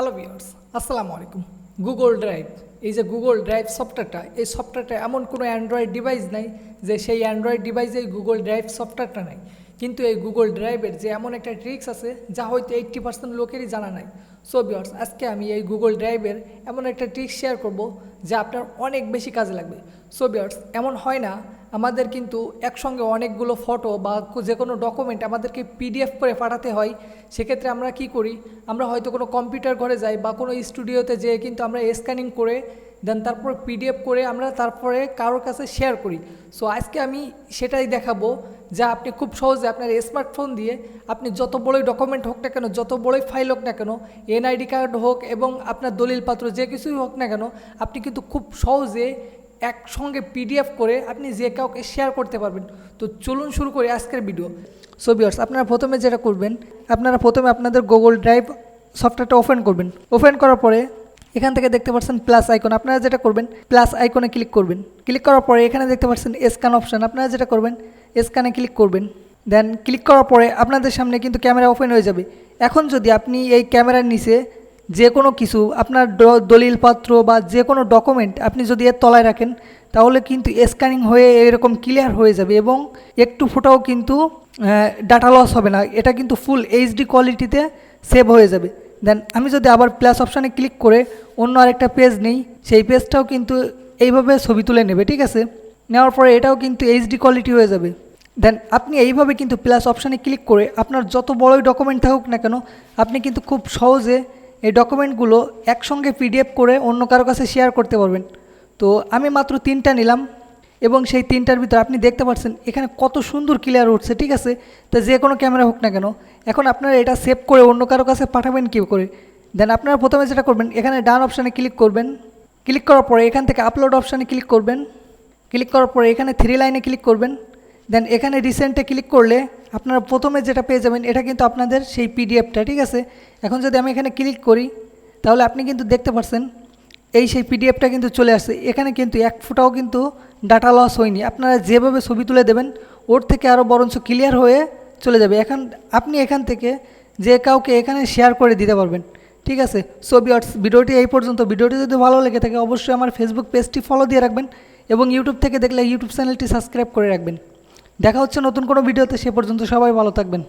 Hello viewers আসসালামু আলাইকুম Google drive এই যে গুগল ড্রাইভ সফটওয়্যারটা এই সফটওয়্যারটা এমন কোনো অ্যান্ড্রয়েড ডিভাইস নাই যে সেই অ্যান্ড্রয়েড ডিভাইসে গুগল ড্রাইভ সফটওয়্যারটা নাই। কিন্তু এই গুগল ড্রাইভের যে এমন একটা ট্রিক্স আছে, যা হয়তো এইট্টি পার্সেন্ট লোকেরই জানা নাই। সো ভিউয়ার্স আজকে আমি এই গুগল ড্রাইভের এমন একটা ট্রিক্স শেয়ার করব, যা আপনার অনেক বেশি কাজে লাগবে। সো ভিউয়ার্স এমন হয় না, আমাদের কিন্তু একসঙ্গে অনেকগুলো ফটো বা যে কোনো ডকুমেন্ট আমাদেরকে পিডিএফ করে পাঠাতে হয়। সেক্ষেত্রে আমরা কি করি, আমরা হয়তো কোনো কম্পিউটার ঘরে যাই বা কোনো স্টুডিওতে যেয়ে কিন্তু আমরা স্ক্যানিং করে দেন তারপর পিডিএফ করে আমরা তারপরে কারোর কাছে শেয়ার করি। সো আজকে আমি সেটাই দেখাবো যা আপনি খুব সহজে আপনার স্মার্টফোন দিয়ে আপনি যত বড়ই ডকুমেন্ট হোক না কেন, যত বড়ই ফাইল হোক না কেন এনআইডি কার্ড হোক এবং আপনার দলিলপত্র যে কিছুই হোক না কেন, আপনি কিন্তু খুব সহজে একসঙ্গে পিডিএফ করে আপনি যে কাউকে শেয়ার করতে পারবেন। তো চলুন শুরু করি আজকের ভিডিও সো বিয়ার্স আপনারা প্রথমে যেটা করবেন, আপনারা প্রথমে আপনাদের গুগল ড্রাইভ সফটওয়্যারটা ওপেন করবেন। ওপেন করার পরে এখান থেকে দেখতে পাচ্ছেন প্লাস আইকন আপনারা যেটা করবেন প্লাস আইকনে ক্লিক করবেন। ক্লিক করার পরে এখানে দেখতে পাচ্ছেন স্ক্যান অপশান আপনারা যেটা করবেন স্ক্যানে ক্লিক করবেন। দেন ক্লিক করার পরে আপনাদের সামনে কিন্তু ক্যামেরা ওপেন হয়ে যাবে। এখন যদি আপনি এই ক্যামেরার নিচে যে কোনো কিছু, আপনার দলিলপত্র বা যে কোনো ডকুমেন্ট আপনি যদি এর তলায় রাখেন, তাহলে কিন্তু স্ক্যানিং হয়ে এরকম ক্লিয়ার হয়ে যাবে এবং একটু ফোটাও কিন্তু ডাটা লস হবে না। এটা কিন্তু ফুল এইচডি কোয়ালিটিতে সেভ হয়ে যাবে। দেন আমি যদি আবার প্লাস অপশানে ক্লিক করে অন্য আরেকটা পেজ নেই, সেই পেজটাও কিন্তু এইভাবে ছবি তুলে নেবে, ঠিক আছে? নেওয়ার পরে এটাও কিন্তু এইচডি কোয়ালিটি হয়ে যাবে। দেন আপনি এইভাবে কিন্তু প্লাস অপশানে ক্লিক করে আপনার যত বড়ই ডকুমেন্ট থাকুক না কেন, আপনি কিন্তু খুব সহজে এই ডকুমেন্টগুলো একসঙ্গে পিডিএফ করে অন্য কারও কাছে শেয়ার করতে পারবেন। তো আমি মাত্র তিনটা নিলাম। এবং সেই তিনটার ভিতরে আপনি দেখতে পাচ্ছেন, এখানে কত সুন্দর ক্লিয়ার উঠছে, ঠিক আছে? তা যে কোনো ক্যামেরা হোক না কেন, এখন আপনারা এটা সেভ করে অন্য কারও কাছে পাঠাবেন কী করে? দেন আপনারা প্রথমে যেটা করবেন, এখানে ডান অপশানে ক্লিক করবেন। ক্লিক করার পরে এখান থেকে আপলোড অপশানে ক্লিক করবেন। ক্লিক করার পরে এখানে থ্রি লাইনে ক্লিক করবেন। দেন এখানে রিসেন্টে ক্লিক করলে আপনারা প্রথমে যেটা পেয়ে যাবেন, এটা কিন্তু আপনাদের সেই পিডিএফটা ঠিক আছে? এখন যদি আমি এখানে ক্লিক করি, তাহলে আপনি কিন্তু দেখতে পাচ্ছেন এই সেই পিডিএফটা কিন্তু চলে আসছে। এখানে কিন্তু এক ফুটাও কিন্তু ডাটা লস হয়নি। আপনারা যেভাবে ছবি তুলে দেবেন, ওর থেকে আরও বরঞ্চ ক্লিয়ার হয়ে চলে যাবে। এখন আপনি এখান থেকে যে কাউকে এখানে শেয়ার করে দিতে পারবেন, ঠিক আছে? সো বিয়ার্স ভিডিওটি এই পর্যন্ত। ভিডিওটি যদি ভালো লেগে থাকে, অবশ্যই আমার ফেসবুক পেজটি ফলো দিয়ে রাখবেন এবং ইউটিউব থেকে দেখলে ইউটিউব চ্যানেলটি সাবস্ক্রাইব করে রাখবেন। দেখা হচ্ছে নতুন কোনো ভিডিওতে, সে পর্যন্ত সবাই ভালো থাকবেন।